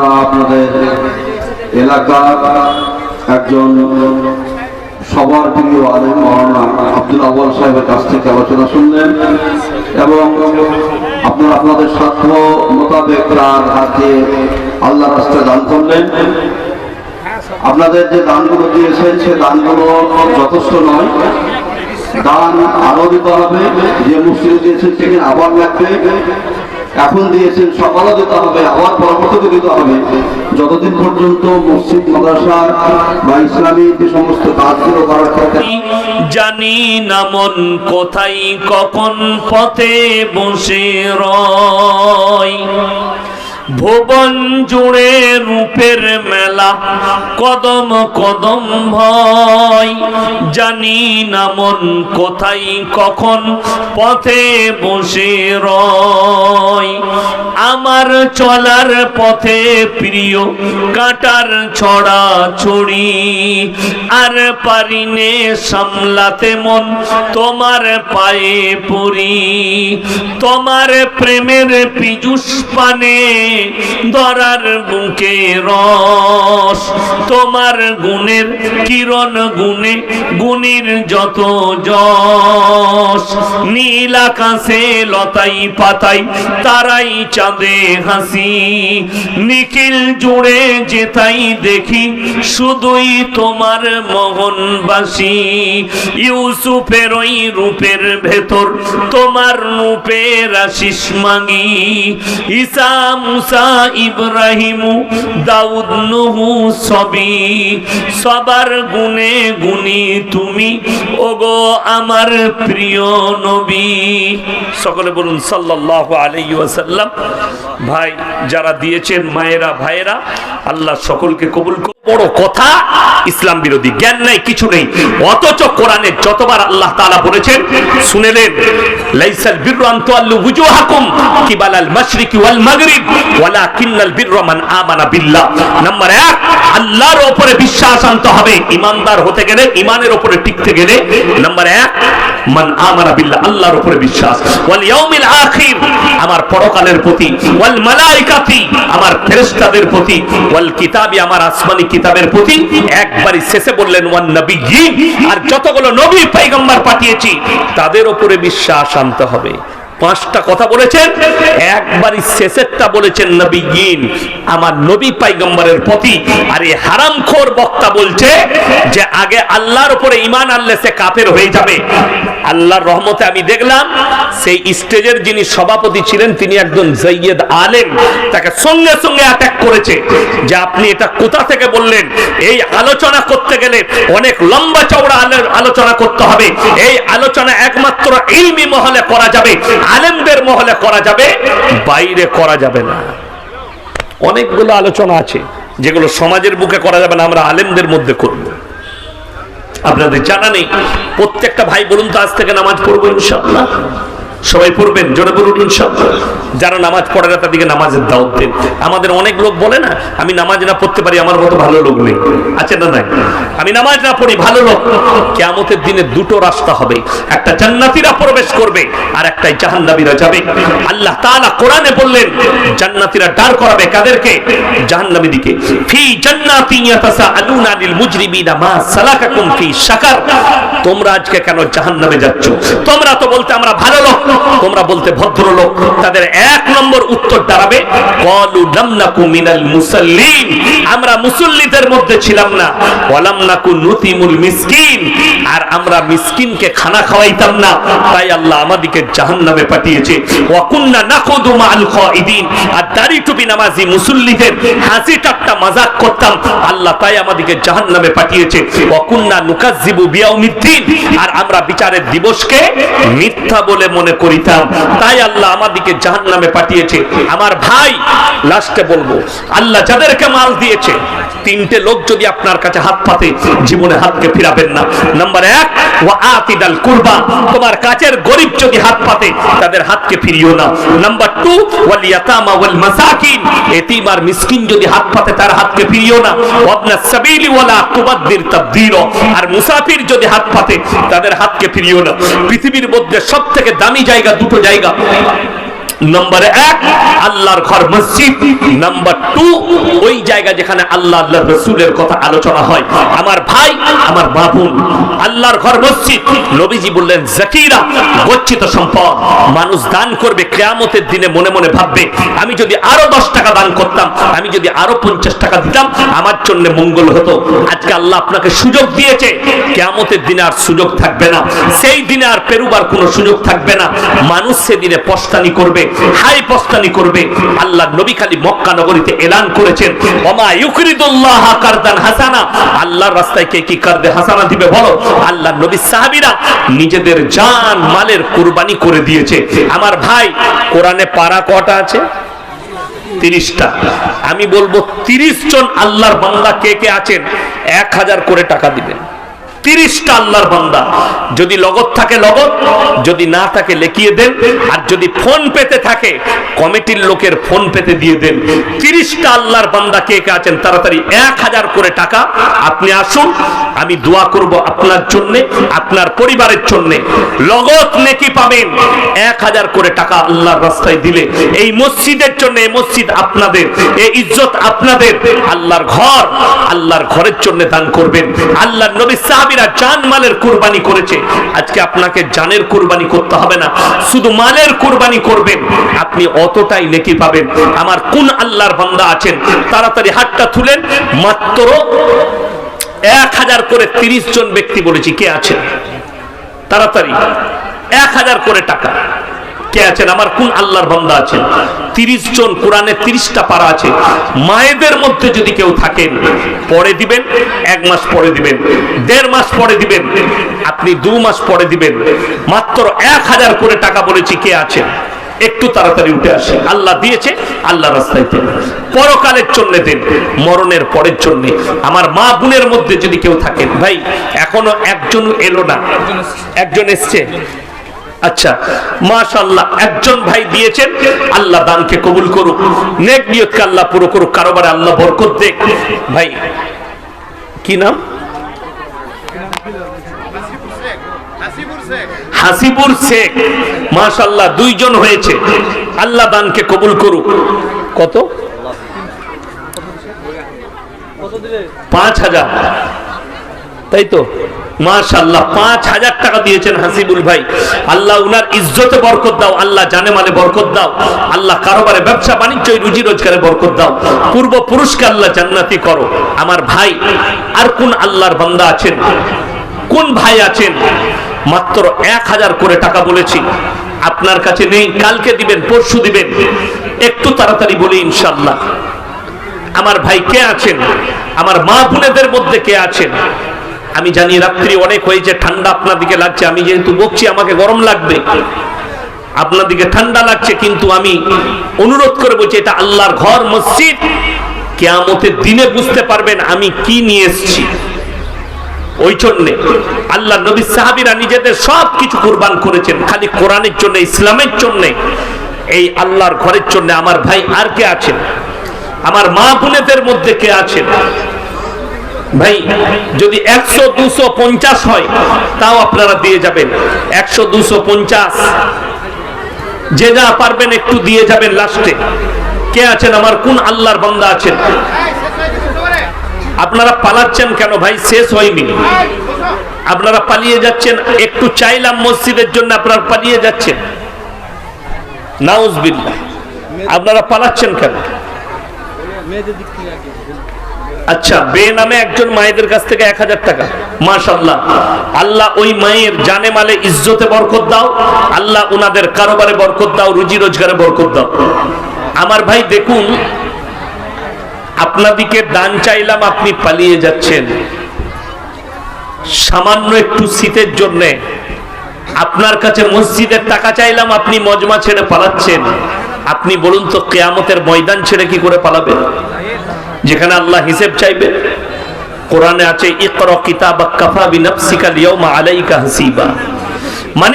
আপনারা আপনাদের এলাকার একজন সবার প্রিয় আলেম মৌলানা আব্দুল আউয়াল সাহেবের কাছ থেকে আলোচনা শুনলেন এবং আপনারা আপনাদের স্বার্থ মোতাবেক তার হাতে আল্লাহ রাস্তায় দান করলেন। আপনাদের যে দানগুলো দিয়েছেন, সে দানগুলো যথেষ্ট নয়। দান আরও দিতে হবে, যে মুসলিম দিয়েছেন, সেখানে আবার লাগবে। এখন দিয়েছেন সকালে দিতে হবে, আবার পরামর্শ দিতে হবে। যতদিন পর্যন্ত মসজিদ, মাদ্রাসা বা ইসলামী যে সমস্ত কাজগুলো করার কথা জানি না মন কোথায়, কখন পথে বসে রয়। ভুবন জুড়ে রূপের মেলা, কদম কদম ভয়। জানি না মন কোথায়, কখন পথে বসে রয়। আমার চলার পথে প্রিয় কাটার ছড়া ছড়ি, আর পারিনে সামলাতে মন তোমার পায়ে পড়ি তোমার প্রেমের পীযুষ পানে ধরার বুকে রস। তোমার গুণের কিরণ গুণে গুণীর যত যশ। নীল আকাশে লতাই পাতাই তারাই চাঁদে হাসি। নিখিল জুড়ে যেতাই দেখি শুধুই তোমার মোহনবাসী। ইউসুফের ওই রূপের ভেতর তোমার রূপের আশিস মাগি। ঈসা মুসা ইব্রাহিমু দাউদ নহু সবই সবার গুনে গুণী তুমি, ওগো আমার প্রিয় নবী। সকলে বলুন, সাল্লাল্লাহু আলাইহি ওয়াসাল্লাম। ভাই, যারা দিয়েছেন মায়েরা, ভাইয়েরা, আল্লাহ সকলকে কবুল। বড় কথা, ইসলাম বিরোধী জ্ঞান নাই, কিছু নেই। অথচ কোরআনে যতবার আল্লাহ তাআলা বলেছেন, শুনেলেন, লাইসাল বিররু আন তুআল্লু কিবালাল মাশরিকি ওয়াল মাগরিব মান আমানা বিল্লাহ। নাম্বার 1 আল্লাহর উপরে বিশ্বাস আনতে হবে। হতে গেলে উপরে টিকতে গেলে। নাম্বার 1 মান আমানা বিল্লাহ, আল্লাহর উপরে বিশ্বাস। ওয়াল ইয়াউমিল আখির, আমার পরকালের প্রতি। ওয়াল আমার ফেরেশতাদের প্রতি। ওয়াল কিতাবি, আমার আসমানি কিতাবের প্রতি একবারই শেষে বললেন, ওয়ান নবী আর যতগুলো নবী পাইগম্বার পাঠিয়েছি, তাদের উপরে বিশ্বাস আনতে হবে। পাঁচটা কথা বলেছেন, একবারই শেষেরটা বলেছেন নবীন আমার নবী পাইগম্বরের প্রতি আর এই হারামখোর বক্তা বলছে যে আগে আল্লাহর উপরে ইমান আনলে সে কাফের হয়ে যাবে। আল্লাহর রহমতে আমি দেখলাম সেই স্টেজের যিনি সভাপতি ছিলেন, তিনি একজন জৈয়দ আলেম, তাকে সঙ্গে সঙ্গে অ্যাটাক করেছে যে আপনি এটা কোথা থেকে বললেন? এই আলোচনা করতে গেলে অনেক লম্বা চওড়া আলোচনা করতে হবে। এই আলোচনা একমাত্র ইলমি মহলে করা যাবে। আলেমদের মহলে করা যাবে, বাইরে করা যাবে না। অনেকগুলো আলোচনা আছে, যেগুলো সমাজের বুকে করা যাবে না, আমরা আলেমদের মধ্যে করব। আপনাদের জানা নেই, প্রত্যেকটা ভাই বলুন তো, আজ থেকে নামাজ পড়ব ইনশাআল্লাহ। সবাই পড়বেন, জোরে বলুন ইনশাআল্লাহ। যারা নামাজ পড়ে না, তাদেরকে নামাজের দাওয়াত দেন। আমাদের অনেক লোক বলে না, আমি নামাজ না পড়তে পারি, আমার মতো ভালো লোক নেই। আছে না নাই? আমি নামাজ না পড়ি, ভালো লোক। কিয়ামতের দিনে দুটো রাস্তা হবে। একটা জান্নাতীরা প্রবেশ করবে, আর একটাই জাহান্নামীরা যাবে। আল্লাহ তাআলা কোরআনে বললেন, জান্নাতীরা ডার করাবে কাদেরকে? জাহান্নামী দিকে। ফি জান্নাতিন ইয়াতাসাআলুনা লিল মুজরিমিনা মা সালাকাকুম ফি সাকার তোমরা আজকে কেন জাহান্নামে যাচ্ছ? তোমরা তো বলতে আমরা ভালো লোক। তোমরা বলতে ভদ্রলোক, তাদের এক নম্বর উত্তর দাঁড়াবে ক্বালু লামনাকু মিনাল মুসাল্লিন। আমরা মুসল্লিদের মধ্যে ছিলাম না। ওয়ালাম নাকু নুতিমুল মিসকিন। আর আমরা মিসকিনকে খানা খাওয়াইতাম না। তাই আল্লাহ আমাদেরকে জাহান্নামে পাঠিয়েছে। ওয়া কুন্না নাকুদু মাআল খাইদিন আর দাড়ি টুপি নামাজি মুসল্লিদের হাসি ঠাট্টা মাজাক করতাম। আল্লাহ তাই আমাদেরকে জাহান্নামে পাঠিয়েছে। ওয়া কুন্না নুকাজ্জিবু বিয়াউমিদ্দিন। আর আমরা বিচারের দিবসকে মিথ্যা বলে মনে করিতাম। তাই আল্লাহ আমাদেরকে জাহান্নামে পাঠিয়েছে। আমার ভাই, লাস্টে বলব, আল্লাহ যাদেরকে মাল দিয়েছে, তিনটে লোক যদি আপনার কাছে হাত পাতে, জীবনে হাতকে ফিরাবেন না। নাম্বার এক আতিদাল কুরবা, তোমার কাছের গরিব যদি হাত পাতে, তাদের হাতকে ফিরিও না। নাম্বার টু, ওয়াল ইয়াতামা ওয়াল মাসাকিন আর মিসকিন যদি হাত পাতে, তার হাতকে ফিরিও না। ওয়াবনা ওয়ালা আর মুসাফির যদি হাত পাতে, তাদের হাতকে ফিরিও না। পৃথিবীর মধ্যে সবথেকে দামি জায়গা দুটো জায়গা। নম্বর এক, আল্লাহর ঘর মসজিদ। নাম্বার টু ওই জায়গা যেখানে আল্লাহ আল্লাহ রসুলের কথা আলোচনা হয়। আমার ভাই, আমার বাবুন, আল্লাহর ঘর মসজিদ। নবীজি বললেন, জাকিরা গচ্ছিত সম্পদ। মানুষ দান করবে, কেয়ামতের দিনে মনে মনে ভাববে, আমি যদি আরও দশ টাকা দান করতাম, আমি যদি আরও পঞ্চাশ টাকা দিতাম, আমার জন্য মঙ্গল হতো। আজকে আল্লাহ আপনাকে সুযোগ দিয়েছে। কেয়ামতের দিনে আর সুযোগ থাকবে না। সেই দিনে আর পেরুবার কোনো সুযোগ থাকবে না। মানুষ সেদিনে পস্তানি করবে হাই পস্তানি করবে। আল্লাহ নবী খালি মক্কা নগরীতে এলান করেছেন। হাসানা। আল্লাহর রাস্তায় কে কি হাসানা দিবে বলো? আল্লাহ নবী নিজেদের জান, মালের কুরবানি করে দিয়েছে। আমার ভাই, কোরআনে পারা কটা আছে? তিরিশটা। আমি বলব তিরিশ জন আল্লাহর বান্দা কে কে আছেন? এক হাজার করে টাকা দিবেন। তিরিশটা আল্লাহর বান্দা। যদি লগত থাকে লগত, যদি না থাকে লেখিয়ে দেন, আর যদি ফোন পেতে থাকে, কমিটির লোকের ফোন পেতে দিয়ে দেন। তিরিশটা আল্লাহর বান্দা কে কে আছেন? তাড়াতাড়ি এক হাজার করে টাকা আপনি আসুন, আমি দোয়া করব আপনার জন্য, আপনার পরিবারের জন্য। লগত নেকি পাবেন, এক হাজার করে টাকা আল্লাহর রাস্তায় দিলে। এই মসজিদের জন্য এই মসজিদ আপনাদের, এই ইজ্জত আপনাদের, আল্লাহর ঘর, আল্লাহর ঘরের জন্য দান করবেন। আল্লাহর নবী সাহাবীরা জান মালের কুরবানি করেছে। আজকে আপনাকে জানের কুরবানি করতে হবে না। শুধু মালের কুরবানি করবেন। আপনি অতটাই নেকি পাবেন। আমার কোন আল্লাহর বান্দা আছেন। তাড়াতাড়ি হাতটা তুলেন। মাত্র এক হাজার করে তিরিশ জন ব্যক্তি বলেছি কে আছে তাড়াতাড়ি। এক হাজার করে টাকা। কে আছেন? আমার কোন আল্লাহর বান্দা আছেন। তিরিশ জন কোরআনে তিরিশটা পারা আছে। মায়েদের মধ্যে যদি কেউ থাকেন, পরে দিবেন, এক মাস পরে দিবেন, দেড় মাস পরে দিবেন, আপনি দু মাস পরে দিবেন। মাত্র এক হাজার করে টাকা বলেছি কে আছেন? একটু তাড়াতাড়ি উঠে আসে আল্লাহ দিয়েছে আল্লাহ রাস্তায় দেন। পরকালের জন্য দেন, মরণের পরের জন্য। আমার মা বোনের মধ্যে যদি কেউ থাকেন, ভাই, এখনও একজন এলো না। একজন এসছে। আচ্ছা মাশাল্লাহ একজন ভাই দিয়েছেন, আল্লাহ দানকে কবুল করুক। নেক নিয়তকে আল্লাহ পুরো করুক, কারোবারে আল্লাহ বরকত দেখ ভাই, কি নাম? হাসিবুর শেখ মাশাল্লাহ দুইজন হয়েছে। আল্লাহ দানকে কবুল করুক। কত? পাঁচ হাজার। তাই তো মাশাল্লাহ পাঁচ হাজার টাকা দিয়েছেন হাসিবুল ভাই। আল্লাহ উনার ইজ্জতে বরকত দাও, আল্লাহ জানে মানে বরকত দাও। আল্লাহ কারোবারে ব্যবসা, বাণিজ্য রুজি রোজগারে বরকত দাও। আল্লাহ জান্নাতি করো। আমার ভাই, আর কোন আল্লাহর বান্দা আছেন? কোন ভাই আছেন? মাত্র এক হাজার করে টাকা বলেছি। আপনার কাছে নেই, কালকে দিবেন, পরশু দিবেন। একটু তাড়াতাড়ি বলি ইনশাল্লাহ আমার ভাই কে আছেন? আমার মা বোনেদের মধ্যে কে আছেন? আমি জানি রাত্রি অনেক হয়েছে, ঠান্ডা আপনার দিকে লাগছে, আমি যেহেতু বকছি, আমাকে গরম লাগবে। আপনার দিকে ঠান্ডা লাগছে, কিন্তু আমি অনুরোধ করে বলছি, এটা আল্লাহর ঘর, মসজিদ। কেয়ামতের দিনে বুঝতে পারবেন আমি কি নিয়ে এসেছি। ওই জন্যে আল্লাহ নবী সাহাবিরা নিজেদের সব কিছু কোরবান করেছেন, খালি কোরআনের জন্য, ইসলামের জন্য, এই আল্লাহর ঘরের জন্য। আমার ভাই আর কে আছেন? আমার মা বোনেদের মধ্যে কে আছেন? ভাই, যদি একশো, দুশো, পঞ্চাশ হয়, তাও আপনারা দিয়ে যাবেন। একশো, দুশো, পঞ্চাশ। যে যা পারবেন একটু দিয়ে যাবেন লাস্টে। কে আছেন? আমার কোন আল্লাহর বান্দা আছেন? আপনারা পালাচ্ছেন কেন ভাই? শেষ হয়নি। আপনারা পালিয়ে যাচ্ছেন, একটু চাইলাম মসজিদের জন্য আপনারা পালিয়ে যাচ্ছেন। নাউজবিল্লাহ। আপনারা পালাচ্ছেন কেন? আচ্ছা বে নামে একজন মায়েদের কাছ থেকে এক হাজার টাকা। মাশাল্লাহ আল্লাহ ওই মায়ের জানে মালে ইজ্জতে বরকত দাও, আল্লাহ ওনাদের কারোবারে বরকত দাও, রুজি রোজগারে বরকত দাও। আমার ভাই, দেখুন, আপনাদিকে দান চাইলাম, আপনি পালিয়ে যাচ্ছেন। সামান্য একটু শীতের জন্য, আপনার কাছে মসজিদের টাকা চাইলাম, আপনি মজমা ছেড়ে পালাচ্ছেন। আপনি বলুন তো, কেয়ামতের ময়দান ছেড়ে কি করে পালাবেন? যেখানে আল্লাহ হিসেব চাইবে কোরআনে আছে ইকরা কিতাবা কাফা বিনাফসিকা লিয়াউমা আলাইকা হাসিবা।